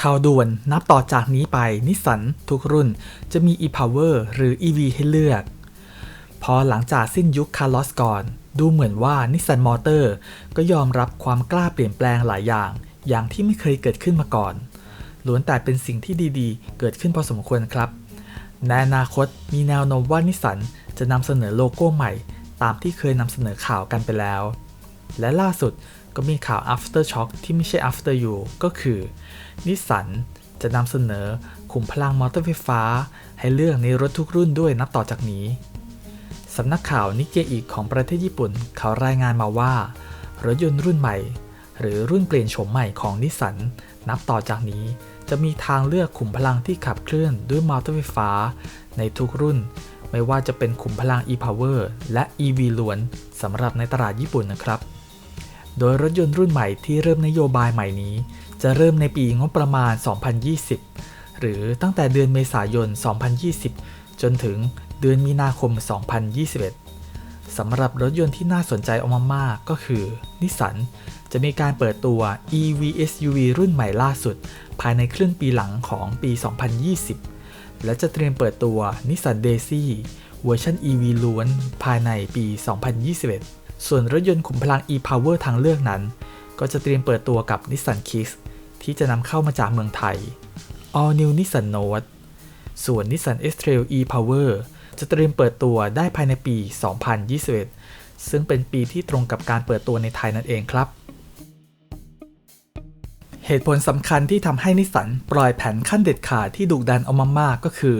ข่าวด่วนนับต่อจากนี้ไปนิสสันทุกรุ่นจะมี e-power หรือ EV ให้เลือก พอหลังจากสิ้นยุคคาร์ลอสก่อน ดูเหมือนว่านิสสันมอเตอร์ก็ยอมรับความกล้าเปลี่ยนแปลงหลายอย่าง อย่างที่ไม่เคยเกิดขึ้นมาก่อน ล้วนแต่เป็นสิ่งที่ดีๆ เกิดขึ้นพอสมควรครับ ในอนาคตมีแนวโน้มว่านิสสันจะนำเสนอโลโก้ใหม่ ตามที่เคยนำเสนอข่าวกันไปแล้ว และล่าสุด ก็มีข่าว after shock ที่ไม่ใช่ after you ก็คือนิสสันจะนำเสนอขุมพลังมอเตอร์ไฟฟ้า ให้เลือกในรถทุกรุ่นด้วยนับต่อจากนี้ สำนักข่าวนิกเกอีของประเทศญี่ปุ่นเขารายงานมาว่า รถยนต์รุ่นใหม่ หรือรุ่นเปลี่ยนโฉมใหม่ของนิสสันนับต่อจากนี้ จะมีทางเลือกขุมพลังที่ขับเคลื่อนด้วยมอเตอร์ไฟฟ้า ในทุกรุ่น ไม่ว่าจะเป็นขุมพลัง e-power และ EV ล้วนสำหรับในตลาดญี่ปุ่นนะครับ โดยรถยนต์รุ่นใหม่ที่เริ่มนโยบายใหม่นี้ จะเริ่มในปีงบประมาณ 2020 หรือตั้งแต่เดือนเมษายน 2020 จนถึงเดือนมีนาคม 2021 สำหรับรถยนต์ที่น่าสนใจออกมามากก็คือนิสสันจะมีการเปิดตัว EV SUV รุ่นใหม่ล่าสุด ภายในครึ่งปีหลังของปี 2020 และจะเตรียมเปิดตัวนิสสันเดซี่เวอร์ชัน EV ล้วนภายในปี 2021 ส่วนรถยนต์ขุมพลัง e-power ทางเลือกนั้น ก็จะเตรียมเปิดตัวกับ Nissan Kicks ที่จะนำเข้ามาจากเมืองไทย All New Nissan Note ส่วน Nissan X-Trail e-Power จะเตรียมเปิดตัวได้ภายในปี 2021 ซึ่งเป็นปีที่ตรงกับการเปิดตัวในไทยนั่นเองครับ เหตุผลสำคัญที่ทำให้นิสสันปล่อยแผนขั้นเด็ดขาดที่ดุดันออกมามากก็คือ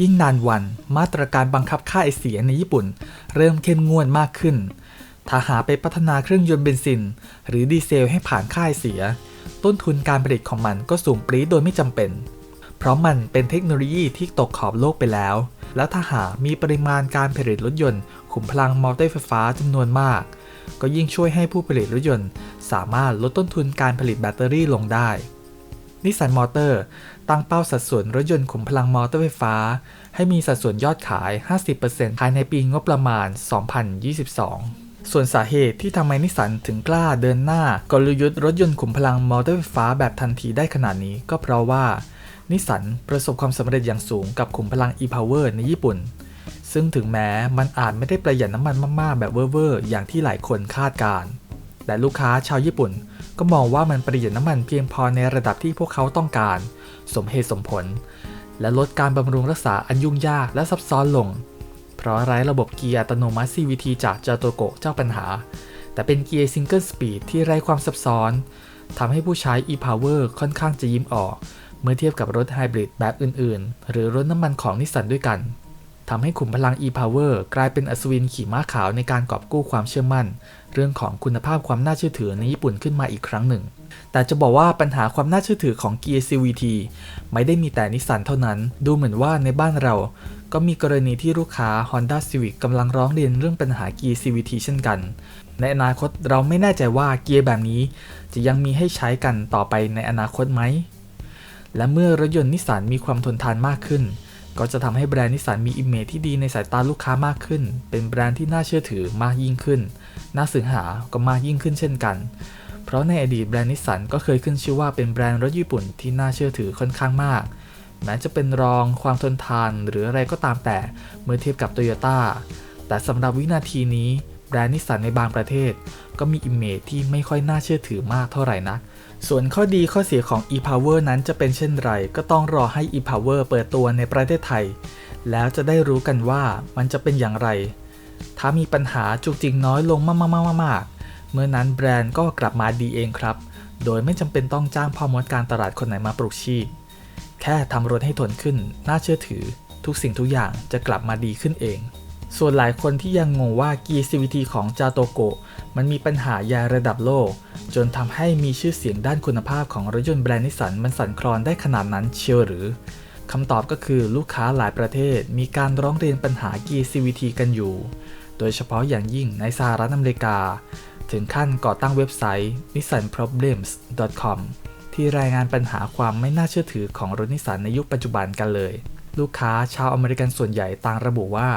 ยิ่งนานวันมาตรการบังคับค่าไอเสียในญี่ปุ่น เริ่มเข้มงวดมากขึ้น ถ้าหาไปพัฒนาเครื่องยนต์เบนซิน หรือดีเซลให้ผ่านค่าไอเสีย ต้นทุนการผลิตของมันก็สูงปรี๊ดโดยไม่จำเป็น เพราะมันเป็นเทคโนโลยีที่ตกขอบโลกไปแล้ว แล้วถ้าหากมีปริมาณการผลิตรถยนต์ ขุมพลังมอเตอร์ไฟฟ้าจำนวนมาก ก็ยิ่งช่วยให้ผู้ผลิตรถยนต์ สามารถลดต้นทุนการผลิตแบตเตอรี่ลงได้นิสสันมอเตอร์ตั้งเป้าสัดส่วนรถยนต์ขุมพลังมอเตอร์ไฟฟ้า ให้มีสัดส่วนยอดขาย 50%ภายในปีงบประมาณ 2022 ส่วนสาเหตุที่ทำไมนิสสันถึงกล้าเดินหน้ากลยุทธ์รถยนต์ขุมพลังมอเตอร์ไฟฟ้าแบบทันทีได้ขนาดนี้ ก็เพราะว่านิสสันประสบความสำเร็จอย่างสูงกับขุมพลัง e-power ในญี่ปุ่น ซึ่งถึงแม้มันอาจไม่ได้ประหยัดน้ำมันมากๆ แบบเวอร์ๆอย่างที่หลายคนคาดการแต่ลูกค้าชาวญี่ปุ่นก็มองว่ามันประหยัดน้ำมันเพียงพอในระดับที่พวกเขาต้องการ สมเหตุสมผล และลดการบำรุงรักษาอันยุ่งยากและซับซ้อนลง ราะไร้ระบบเกียร์อัตโนมัติ CVT จากจาโตโกะเจ้าปัญหา แต่เป็นเกียร์ซิงเกิลสปีดที่ไร้ความซับซ้อนทำให้ผู้ใช้ e-power ค่อนข้างจะยิ้มออก เมื่อเทียบกับรถไฮบริดแบบอื่น ๆ หรือรถน้ำมันของนิสสันด้วยกัน ทำให้ขุมพลัง e-power กลายเป็นอัศวินขี่ม้าขาวในการกอบกู้ความเชื่อมั่น เรื่องของคุณภาพความน่าเชื่อถือในญี่ปุ่นขึ้นมาอีกครั้งหนึ่ง แต่จะบอกว่าปัญหาความน่าเชื่อถือของเกียร์ CVT ไม่ได้มีแต่นิสสันเท่านั้น ดูเหมือนว่าในบ้านเรา ก็มีกรณีที่ลูกค้า Honda Civic กำลังร้องเรียนเรื่องปัญหาเกียร์ CVT เช่นกัน ในอนาคตเราไม่แน่ใจว่าเกียร์แบบนี้ จะยังมีให้ใช้กันต่อไปในอนาคตไหมและเมื่อรถยนต์นิสสันมีความทนทานมากขึ้น ก็จะทำให้แบรนด์นิสสันมีอิมเมจที่ดีในสายตาลูกค้ามากขึ้น เป็นแบรนด์ที่น่าเชื่อถือมากยิ่งขึ้น น่าสืบหาก็มากยิ่งขึ้นเช่นกัน เพราะในอดีตแบรนด์นิสสันก็เคยขึ้นชื่อว่าเป็นแบรนด์รถญี่ปุ่นที่น่าเชื่อถือค่อนข้างมาก แม้จะเป็นรองความทนทานหรืออะไรก็ตามแต่เมื่อเทียบกับโตโยต้า แต่สำหรับวินาทีนี้แบรนด์นิสสันในบางประเทศ ก็มีอิมเมจที่ไม่ค่อยน่าเชื่อถือมากเท่าไหร่นัก ส่วนข้อดีข้อเสียของ e-power นั้นจะเป็นเช่นไร ก็ต้องรอให้ e-power เปิดตัวในประเทศไทย แล้วจะได้รู้กันว่ามันจะเป็นอย่างไร ถ้ามีปัญหาจุกจิกน้อยลงมากๆๆๆ เมื่อนั้นแบรนด์ก็กลับมาดีเองครับ โดยไม่จำเป็นต้องจ้างพ่อมดการตลาดคนไหนมาปลุกชีพ แค่ทำรถให้ทนขึ้น น่าเชื่อถือ ทุกสิ่งทุกอย่างจะกลับมาดีขึ้นเอง ส่วนหลายคนที่ยังงงว่าเกียร์ CVT ของจาโตโกะมันมีปัญหาใหญ่ระดับโลก จนทำให้มีชื่อเสียงด้านคุณภาพของรถยนต์แบรนด์นิสสันมันสั่นคลอนได้ขนาดนั้นเชียวหรือคำตอบก็คือลูกค้าหลายประเทศมีการร้องเรียนปัญหาเกียร์ CVT กันอยู่ โดยเฉพาะอย่างยิ่งในสหรัฐอเมริกา ถึงขั้นก่อตั้งเว็บไซต์ nissanproblems.com ที่รายงานปัญหาความไม่น่าเชื่อถือของรถนิสสันในยุคปัจจุบันกันเลย ลูกค้าชาวอเมริกันส่วนใหญ่ต่างระบุว่า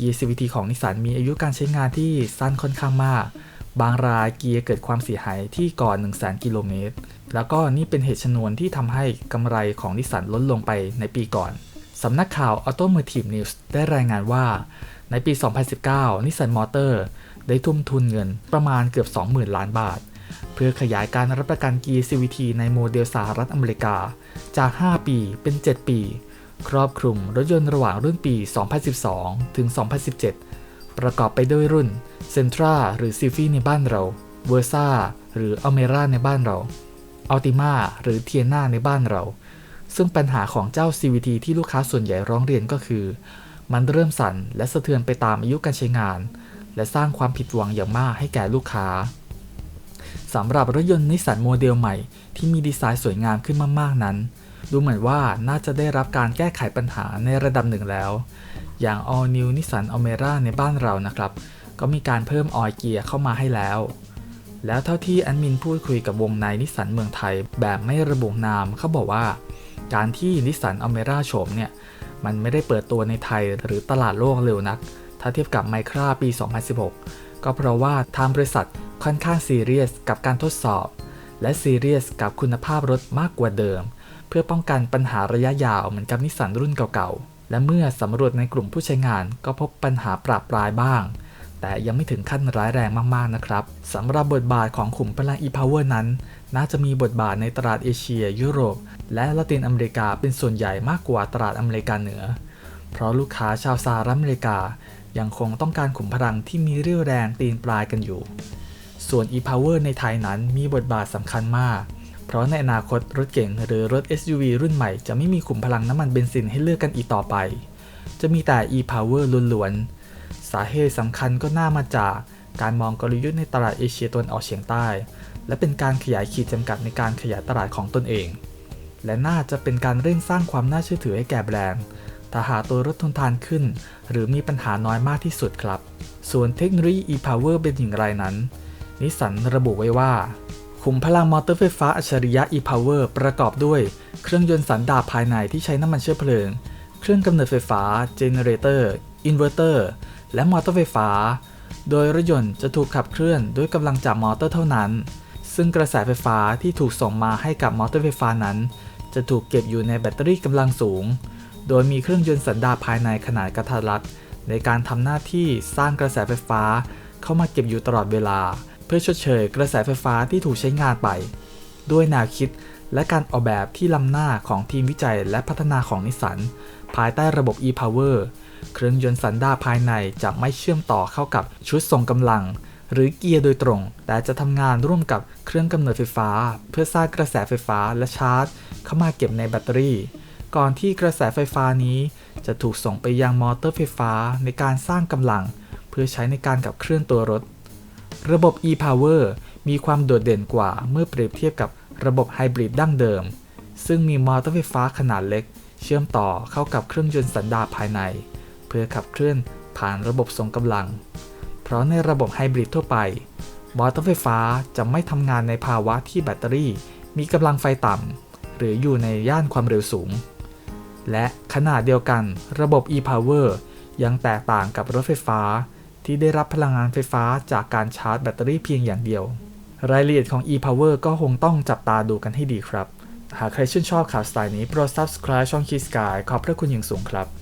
เกียร์ CVT ของนิสสันมีอายุการใช้งานที่สั้นค่อนข้างมาก บางรายเกียร์เกิดความเสียหายที่ก่อน1 0 0 0 0 0กิโลเมตร แล้วก็นี่เป็นเหตุชนวนที่ทำให้กำไรของนิสสันลดลงไปในปีก่อน สำนักข่าว Automotive News ได้รายงานว่า ในปี 2019 นิสสันมอเตอร์ได้ทุ่มทุนเงินประมาณเกือบ 20,000 ล้านบาท เพื่อขยายการรับประกันเกียร์ CVT ในโมเดลสหรัฐอเมริกา จาก 5 ปีเป็น 7 ปี ครอบคลุมรถยนต์ระหว่างรุ่นปี 2012 ถึง 2017 ประกอบไปด้วยรุ่น Sentra หรือ s i f i ในบ้านเรา Versa หรือ Almera ในบ้านเรา Altima หรือ Tiana ในบ้านเรา ซึ่งปัญหาของเจ้า CVT ที่ลูกค้าส่วนใหญ่ร้องเรียนก็คือ มันเริ่มสั่นและสะเทือนไปตามอายุการใช้งาน และสร้างความผิดหวังอย่างมากให้แก่ลูกค้าสำหรับรถยนต์นิสสันโมเดลใหม่ที่มีดีไซน์สวยงามขึ้นมากๆนั้น ดูเหมือนว่าน่าจะได้รับการแก้ไขปัญหาในระดับหนึ่งแล้ว อย่าง All New Nissan Almera ในบ้านเรานะครับ ก็มีการเพิ่มออยเกียร์เข้ามาให้แล้ว แล้วเท่าที่แอดมินพูดคุยกับวงในนิสสันเมืองไทยแบบไม่ระบุนามเขาบอกว่า การที่นิสสันอเมร่าโฉมเนี่ย มันไม่ได้เปิดตัวในไทยหรือตลาดโลกเร็วนัก ถ้าเทียบกับไมคราปี 2016 ก็เพราะว่าทางบริษัทค่อนข้างซีเรียสกับการทดสอบ และซีเรียสกับคุณภาพรถมากกว่าเดิม เพื่อป้องกันปัญหาระยะยาวเหมือนกับนิสสันรุ่นเก่าๆ และเมื่อสำรวจในกลุ่มผู้ใช้งานก็พบปัญหาปราบปรายบ้าง แต่ยังไม่ถึงขั้นร้ายแรงมากๆนะครับสำหรับบทบาทของขุมพลัง e-power นั้น น่าจะมีบทบาทในตลาดเอเชีย ยุโรป และละตินอเมริกาเป็นส่วนใหญ่มากกว่าตลาดอเมริกาเหนือ เพราะลูกค้าชาวสหรัฐอเมริกา ยังคงต้องการขุมพลังที่มีเรี่ยวแรงตีนปลายกันอยู่ ส่วน e-power ในไทยนั้นมีบทบาทสำคัญมาก เพราะในอนาคตรถเก๋งหรือรถ SUV รุ่นใหม่จะไม่มีขุมพลังน้ำมันเบนซินให้เลือกกันอีกต่อไป จะมีแต่ e-power ล้วนๆ สาเหตุสำคัญก็น่ามาจากการมองกลยุทธ์ในตลาดเอเชียตะวันออกเฉียงใต้ และเป็นการขยายขีดจำกัดในการขยายตลาดของตนเอง และน่าจะเป็นการเร่งสร้างความน่าเชื่อถือให้แก่แบรนด์ถ้าหาตัวรถทนทานขึ้น หรือมีปัญหาน้อยมากที่สุดครับ ส่วนเทคโนโลยี e-power เป็นอย่างไรนั้น นิสสันระบุไว้ว่า ขุมพลังมอเตอร์ไฟฟ้าอัจฉริยะ e-power ประกอบด้วยเครื่องยนต์สันดาปภายในที่ใช้น้ำมันเชื้อเพลิง เครื่องกำเนิดไฟฟ้า เจเนเรเตอร์ อินเวอร์เตอร์ และมอเตอร์ไฟฟ้า โดยรถยนต์จะถูกขับเคลื่อนด้วยกำลังจากมอเตอร์เท่านั้น ซึ่งกระแสไฟฟ้าที่ถูกส่งมาให้กับมอเตอร์ไฟฟ้านั้น จะถูกเก็บอยู่ในแบตเตอรี่กำลังสูง โดยมีเครื่องยนต์สันดาปภายในขนาดกระทัดรัดในการทำหน้าที่สร้างกระแสไฟฟ้าเข้ามาเก็บอยู่ตลอดเวลา พื่อชดเชยกระแสไฟฟ้าที่ถูกใช้งานไป ด้วยแนวคิดและการออกแบบที่ล้ำหน้าของทีมวิจัยและพัฒนาของนิสสันภายใต้ระบบ e-power เครื่องยนต์สันดาภายในจะไม่เชื่อมต่อเข้ากับชุดส่งกำลัง หรือเกียร์โดยตรง แต่จะทำงานร่วมกับเครื่องกำเนิดไฟฟ้า เพื่อสร้างกระแสไฟฟ้าและชาร์จ เข้ามาเก็บในแบตเตอรี่ ก่อนที่กระแสไฟฟ้านี้ จะถูกส่งไปยังมอเตอร์ไฟฟ้าในการสร้างกำลัง เพื่อใช้ในการขับเคลื่อนตัวรถ ระบบ e-power มีความโดดเด่นกว่าเมื่อเปรียบเทียบกับระบบไฮบริดดั้งเดิม ซึ่งมีมอเตอร์ไฟฟ้าขนาดเล็ก เชื่อมต่อเข้ากับเครื่องยนต์สันดาปภายใน เพื่อขับเคลื่อนผ่านระบบส่งกำลัง เพราะในระบบไฮบริดทั่วไป มอเตอร์ไฟฟ้าจะไม่ทำงานในภาวะที่แบตเตอรี่ มีกำลังไฟต่ำหรืออยู่ในย่านความเร็วสูง และขนาดเดียวกันระบบ e-power ยังแตกต่างกับรถไฟฟ้า ที่ได้รับพลังงานไฟฟ้าจากการชาร์จแบตเตอรี่เพียงอย่างเดียว รายละเอียดของ e-power ก็คงต้องจับตาดูกันให้ดีครับ หากใครชื่นชอบข่าวสไตล์นี้โปรด subscribe ช่อง Key Sky ขอบพระคุณอย่างสูงครับ